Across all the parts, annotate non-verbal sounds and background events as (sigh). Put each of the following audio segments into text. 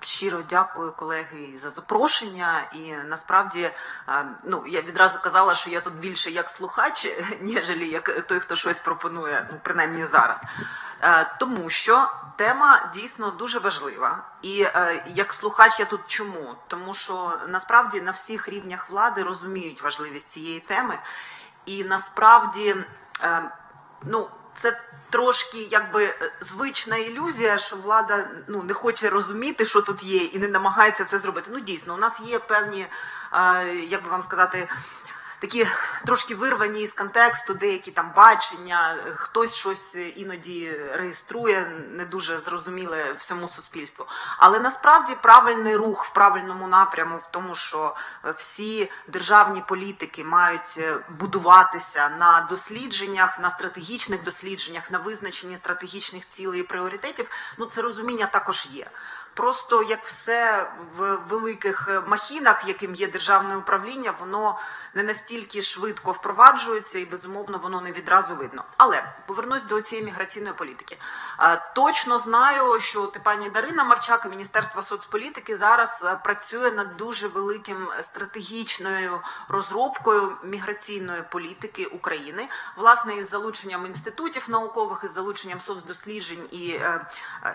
Щиро дякую, колеги, за запрошення. І насправді, ну я відразу казала, що я тут більше як слухач, (laughs) ніжели як той, хто щось пропонує, ну принаймні зараз. Е, Тому що тема дійсно дуже важлива. І е, як слухач, я тут чому? Тому що насправді на всіх рівнях влади розуміють важливість цієї теми, і насправді, е, ну це трошки якби е, звична ілюзія, що влада ну не хоче розуміти, що тут є, і не намагається це зробити. Ну дійсно, у нас є певні, як би вам сказати. Такі трошки вирвані із контексту, деякі там бачення, хтось щось іноді реєструє, не дуже зрозуміле всьому суспільству. Але насправді правильний рух в правильному напряму, в тому, що е, всі державні політики мають е, будуватися на дослідженнях, на стратегічних дослідженнях, на визначенні стратегічних цілей і пріоритетів. Ну це розуміння також є. Просто як все в великих е, махінах, яким є державне управління, воно не настільки швидко впроваджується і безумовно воно не відразу видно. Але повернусь до цієї міграційної політики. Е, Точно знаю, що і пані Дарина Марчак і Міністерство соцполітики зараз е, працює над дуже великим стратегічною розробкою міграційної політики України, власне, із залученням інститутів наукових, із залученням соцдосліджень і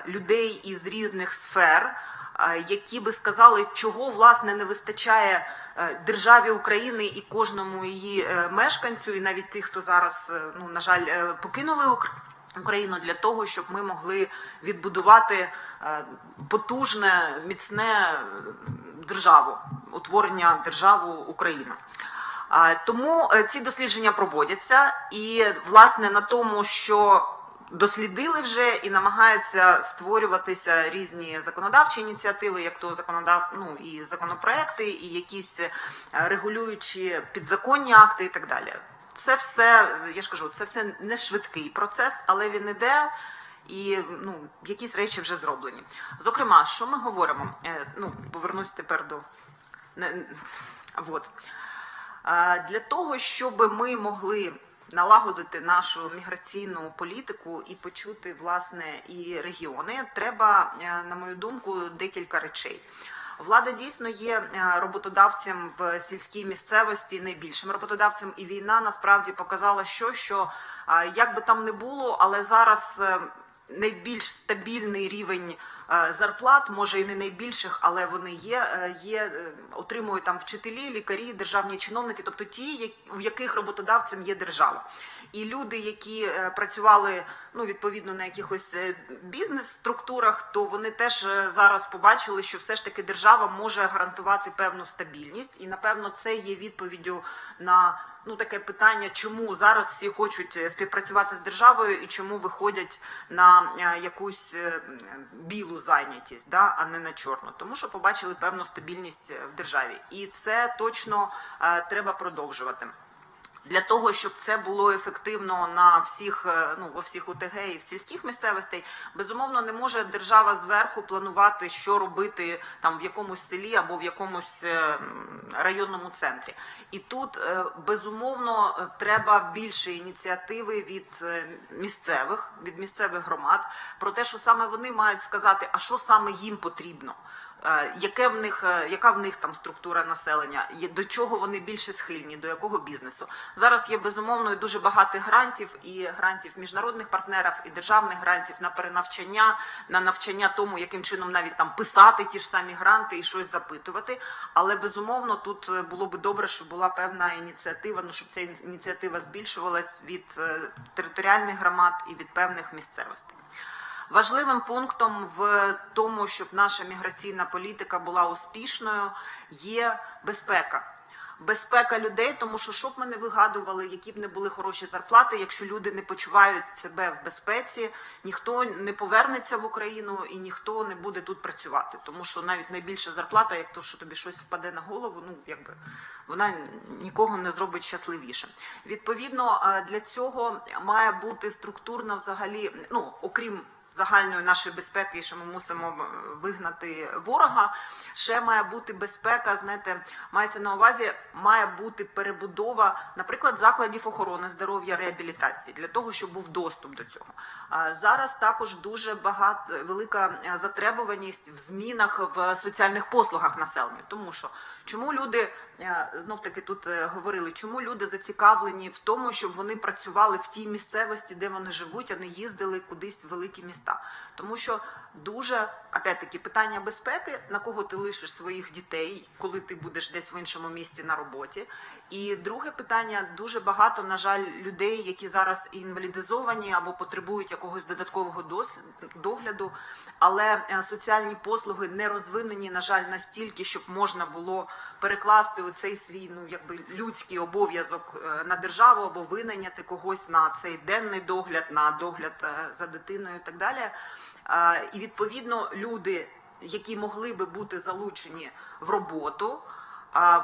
людей із різних сфер. Е, Які би сказали, чого власне не вистачає е, державі України і кожному її е, мешканцю, і навіть тих, хто зараз, ну на жаль, покинули Україну. Україну для того, щоб ми могли відбудувати потужне, міцне державу, утворення державу Україна. Тому ці дослідження проводяться, і власне на тому, що дослідили вже і намагаються створюватися різні законодавчі ініціативи, як то законодав, ну і законопроекти, і якісь е, регулюючі підзаконні акти, і так далі. Це все, я ж кажу, це все не швидкий процес, але він іде. І ну, якісь речі вже зроблені. Зокрема, що ми говоримо? Е, ну, повернусь тепер до не, вот. Е, для того, щоб ми могли налагодити нашу міграційну політику і почути власне і регіони, треба, е, на мою думку, декілька речей. Влада дійсно є е, роботодавцем в сільській місцевості, найбільшим роботодавцем, і війна насправді показала, що, що е, як би там не було, але зараз. Найбільш стабільний рівень е, зарплат, може і не найбільших, але вони є. е, Є е, отримують там вчителі, лікарі, державні чиновники, тобто ті, в яких роботодавцем є держава. І люди, які працювали ну відповідно на якихось бізнес-структурах, то вони теж зараз побачили, що все ж таки держава може гарантувати певну стабільність, і напевно це є відповіддю на ну таке питання, чому зараз всі хочуть е, співпрацювати з державою і чому виходять на е, якусь е, білу зайнятість, да, а не на чорну, тому що побачили певну стабільність в державі, і це точно треба продовжувати. Для того щоб це було ефективно на всіх, е, ну во всіх ОТГ і в сільських місцевостей, безумовно не може держава зверху планувати, що робити там в якомусь селі або в якомусь е, районному центрі. І тут е, безумовно треба більше ініціативи від місцевих, від місцевих громад про те, що саме вони мають сказати, а що саме їм потрібно. Е, Яке в них, е, яка в них там структура населення, до чого вони більше схильні, до якого бізнесу? Зараз є безумовно і дуже багато грантів, і грантів міжнародних партнерів, і державних грантів на перенавчання, на навчання тому, яким чином навіть там писати ті ж самі гранти і щось запитувати. Але безумовно тут е, було би добре, щоб була певна ініціатива, ну щоб ця ініціатива збільшувалась від територіальних громад і від певних місцевостей. Важливим пунктом в тому, щоб наша міграційна політика була успішною, є безпека. Безпека людей, тому що щоб ми не вигадували, які б не були хороші зарплати, якщо люди не почувають себе в безпеці, ніхто не повернеться в Україну і ніхто не буде тут працювати. Тому що навіть найбільша зарплата, як то, що тобі щось впаде на голову, ну якби вона нікого не зробить щасливішим. Відповідно, е, для цього має бути структурна взагалі, ну окрім загальної нашої безпеки, що ми мусимо е, вигнати ворога. Ще має бути безпека. Знаєте, мається на увазі, має бути перебудова, наприклад, закладів охорони здоров'я реабілітації для того, щоб був доступ до цього. Зараз також дуже багато велика е, затребуваність в змінах в соціальних послугах населенню, тому що чому люди знов таки тут е, говорили, чому люди зацікавлені в тому, щоб вони працювали в тій місцевості, де вони живуть, а не їздили кудись в великі міста. Тому що дуже опять-таки питання безпеки, на кого ти лишиш своїх дітей, коли ти будеш десь в іншому місті на роботі. І друге питання: дуже багато, на жаль, людей, які зараз інвалідизовані або потребують якогось додаткового догляду, але е, соціальні послуги не розвинені, на жаль, настільки, щоб можна було перекласти оцей свій ну якби людський обов'язок е, на державу або винайняти когось на цей денний догляд, на догляд е, за дитиною і так далі. Е, І відповідно люди, які могли би бути залучені в роботу.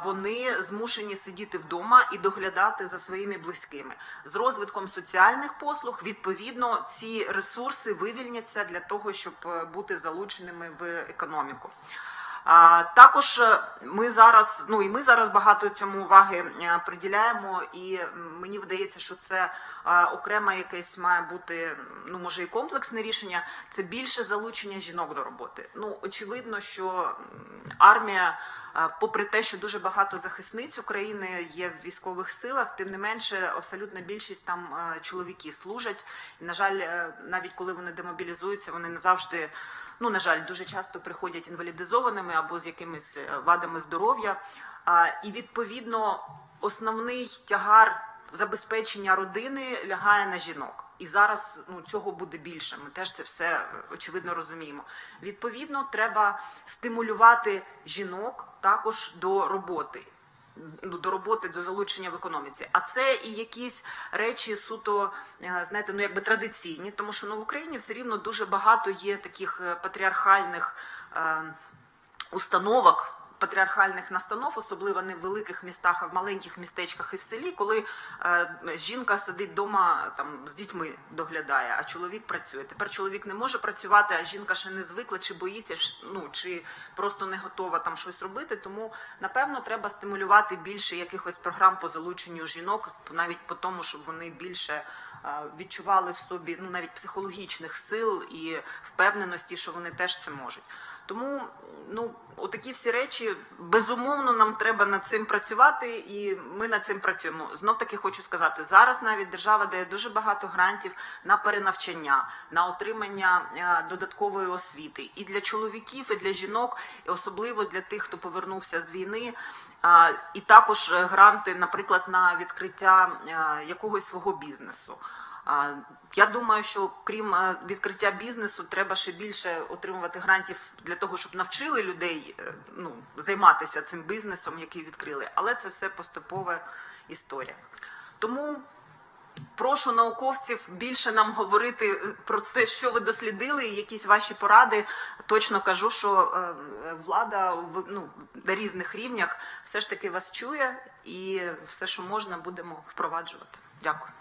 Вони змушені сидіти вдома і доглядати за своїми близькими з розвитком соціальних послуг. Відповідно, ці ресурси вивільняться для того, щоб бути залученими в економіку. Також е, ми зараз, ну і ми зараз багато цьому уваги е, приділяємо, і мені видається, що це е, окреме якесь має бути, ну може і комплексне рішення. Це більше залучення жінок до роботи. Ну очевидно, що армія, попри те, що дуже багато захисниць України є в військових силах, тим не менше, абсолютна більшість там чоловіки служать. І на жаль, навіть коли вони демобілізуються, вони не завжди ну на жаль, дуже часто приходять інвалідизованими або з якимись е, вадами здоров'я. І відповідно основний тягар забезпечення родини лягає на жінок. І зараз ну цього буде більше. Ми теж це все е, очевидно розуміємо. Відповідно, треба стимулювати жінок також до роботи. Ну, до роботи, до залучення в економіці. А це і якісь речі суто, е, знаєте, ну якби традиційні, тому що ну, в Україні все рівно дуже багато є таких е, патріархальних е, установок. Патріархальних настанов, особливо не в великих містах, а в маленьких містечках і в селі, коли е, жінка сидить вдома там з дітьми доглядає, а чоловік працює. Тепер чоловік не може працювати, а жінка ще не звикла, чи боїться, ну чи просто не готова там щось робити. Тому напевно треба стимулювати більше якихось програм по залученню жінок, навіть по тому, щоб вони більше е, відчували в собі ну навіть психологічних сил і впевненості, що вони теж це можуть. Тому ну отакі всі речі безумовно нам треба над цим працювати, і ми над цим працюємо. Знов таки хочу сказати, зараз навіть держава дає дуже багато грантів на перенавчання, на отримання е, додаткової освіти і для чоловіків, і для жінок, і особливо для тих, хто повернувся з війни. І також е, гранти, наприклад, на відкриття е, якогось свого бізнесу. Я думаю, що крім е, відкриття бізнесу, треба ще більше отримувати грантів для того, щоб навчили людей е, ну, займатися цим бізнесом, який відкрили. Але це все поступова історія. Тому прошу науковців більше нам говорити е, про те, що ви дослідили, якісь ваші поради. Точно кажу, що влада ну, на різних рівнях все ж таки вас чує, і все, що можна, будемо впроваджувати. Дякую.